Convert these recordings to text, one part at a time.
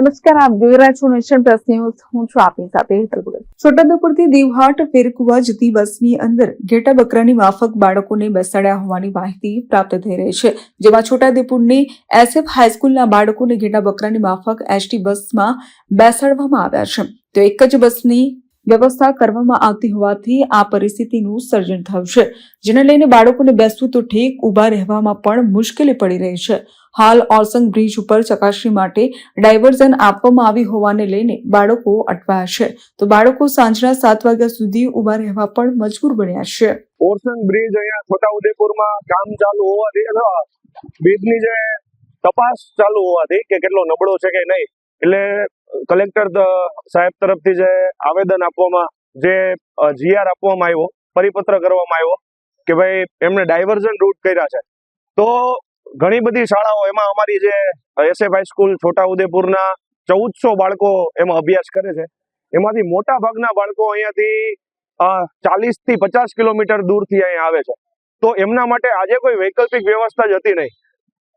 નમસ્કાર, આપ જોઈ રહ્યા છો નેશન પ્લસ ન્યૂઝ. હું છું આપની સાથે હેતલ ભગત. છોટાઉદેપુરથી દીવહાટ ફેરકુવા જતી બસની અંદર ઘેટા બકરાની માફક બાળકોને બેસાડ્યા હોવાની માહિતી પ્રાપ્ત થઈ રહી છે. જેમાં છોટાઉદેપુરની એસએફ હાઈસ્કૂલના બાળકોને ઘેટા બકરાની માફક એસટી બસમાં બેસાડવામાં આવ્યા છે. તો એક જ બસની વ્યવસ્થા કરવામાં આવતી હોવાથી આ પરિસ્થિતિનું સર્જન થયું છે જેને લઈને બાળકોને બેસવું તો ઠીક, ઊભા રહેવામાં પણ મુશ્કેલી પડી રહી છે. હાલ ઓરસંગ બ્રિજ ઉપર ચકાસણી માટે ડાયવર્ઝન આપવામાં આવી હોવાને લઈને બાળકો અટવાયા છે. તો બાળકો સાંજના સાત વાગ્યા સુધી ઊભા રહેવા પણ મજબૂર બન્યા છે. ઓરસંગ બ્રિજ અહીંયા છોટા ઉદેપુરમાં કામ ચાલુ હોવાથી બ્રિજની જે તપાસ ચાલુ હોવાથી કે કેટલો નબળો છે કે નહીં, એટલે કલેક્ટર સાહેબ તરફથી જે આવેદન આપવામાં, જે જીઆર આપવામાં આવ્યો, પરિપત્ર કરવામાં આવ્યો કે ભાઈ એમને ડાયવર્ઝન રૂટ કર્યા છે. તો ઘણી બધી શાળાઓ એમાં અમારી જે એસએફ હાઈસ્કૂલ છોટા ઉદેપુરના ચૌદસો બાળકો એમાં અભ્યાસ કરે છે. એમાંથી મોટા ભાગના બાળકો અહીંયાથી ચાલીસથી પચાસ કિલોમીટર દૂરથી અહીંયા આવે છે. તો એમના માટે આજે કોઈ વૈકલ્પિક વ્યવસ્થા જ હતી નહીં.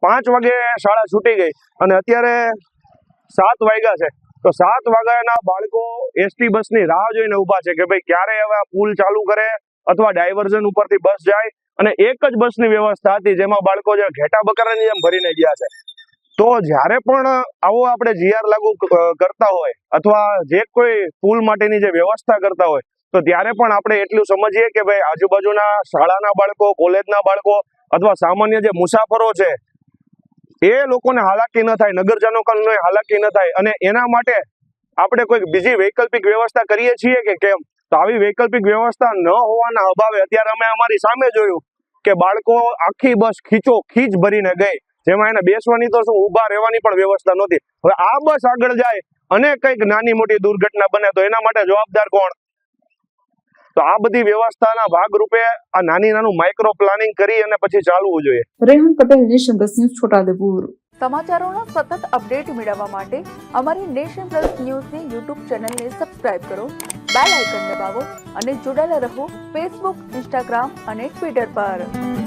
પાંચ વાગે શાળા છૂટી ગઈ અને અત્યારે સાત વાગ્યા છે. તો સાત વાગ્યાના બાળકો એસટી બસની રાહ જોઈને ઊભા છે કે ભાઈ ક્યારે હવે આ પુલ ચાલુ કરે અથવા ડાયવર્ઝન ઉપરથી બસ જાય? અને એક જ બસની વ્યવસ્થા હતી જેમાં બાળકો જે ઘેટા બકરાની જેમ ભરીને ગયા છે. તો જ્યારે પણ આવો આપણે જીઆર લાગુ કરતા હોય અથવા જે કોઈ પુલ માટેની જે વ્યવસ્થા કરતા હોય, તો ત્યારે પણ આપણે એટલું સમજીએ કે ભાઈ આજુબાજુના શાળાના બાળકો કોલેજના બાળકો અથવા સામાન્ય જે મુસાફરો છે એ લોકોને હાલાકી ન થાય નગરજનોને હાલાકી ન થાય અને એના માટે આપણે કોઈ બીજી વૈકલ્પિક વ્યવસ્થા કરીએ છીએ કે કેમ? તો આવી વૈકલ્પિક વ્યવસ્થા ન હોવાના અભાવે અત્યારે અમે અમારી સામે જોયું કે બાળકો આખી બસ ખીચો ખીચ ભરીને ગઈ. જેમાં એને બેસવાની તો શું, ઊભા રહેવાની પણ વ્યવસ્થા નહોતી. હવે આ બસ આગળ જાય અને કંઈક નાની મોટી દુર્ઘટના બને તો એના માટે જવાબદાર કોણ? તો આ બધી વ્યવસ્થાના ભાગરૂપે આ નાની નાનું માઇક્રો પ્લાનિંગ કરી અને પછી ચાલવું જોઈએ. Rehan Patel nation plus news Chhotaudepur. સમાચારોના સતત અપડેટ મેળવવા માટે અમારી નેશન પ્લસ ન્યૂઝની યુટ્યુબ ચેનલને સબસ્ક્રાઇબ કરો બેલ આઇકન દબાવો અને જોડાયેલા રહો ફેસબુક ઇન્સ્ટાગ્રામ અને ટ્વિટર પર.